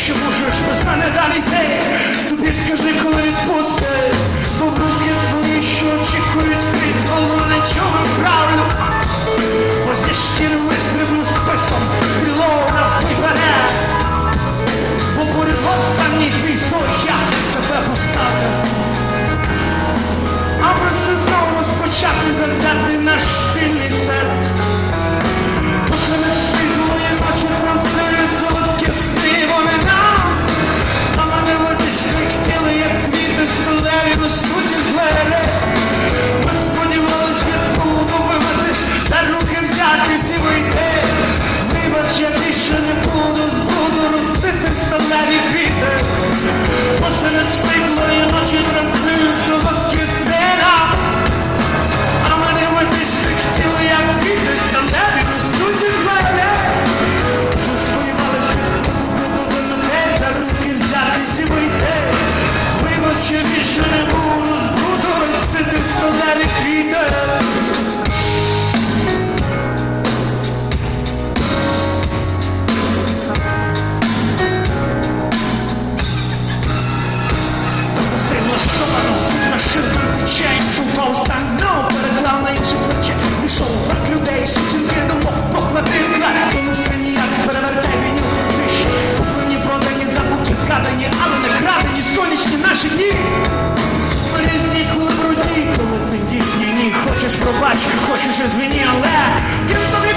що можеш без мене далі. Сучинки думок похватинка, тому все ніяк перевертай меню вище. Куплені, продані, забуті, згадані, але не крадені сонячні наші дні. Ми коли брудні, коли ти дітні, ні, хочеш пробач, хочеш звіні, але ким тобі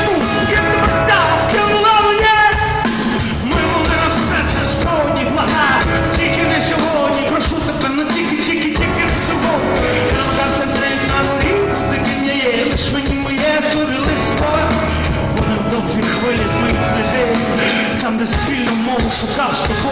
Шашу.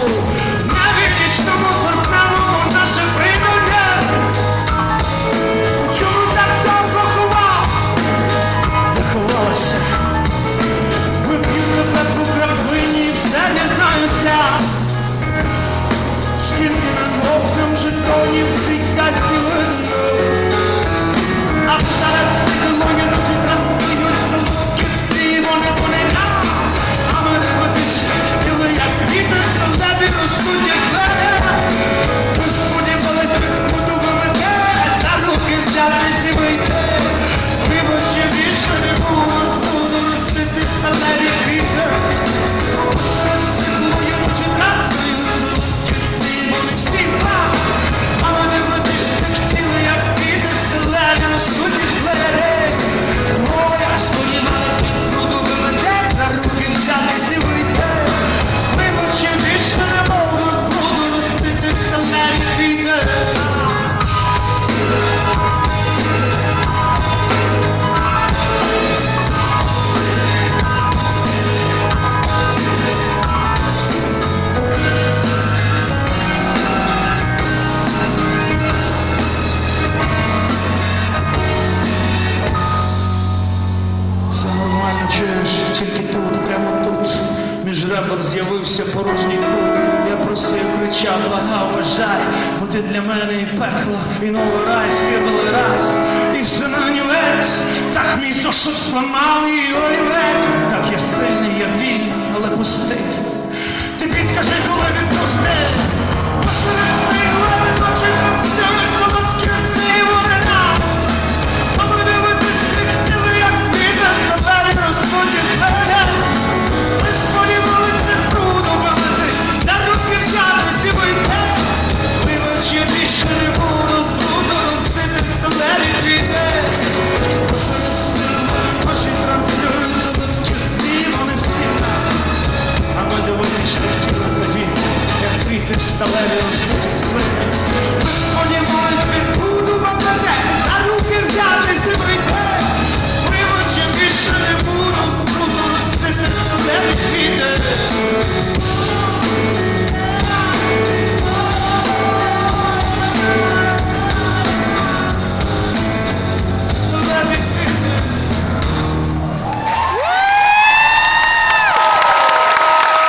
з'явився порожній круг. Я просив, кричав, благав, жаль, бо ти для мене і пекло, і новий рай, світлий раз, і все на нівець, так мій зошит зламав і олівець, так я сильний, я вільний, але пустий. Ти підкажи, коли. the letters to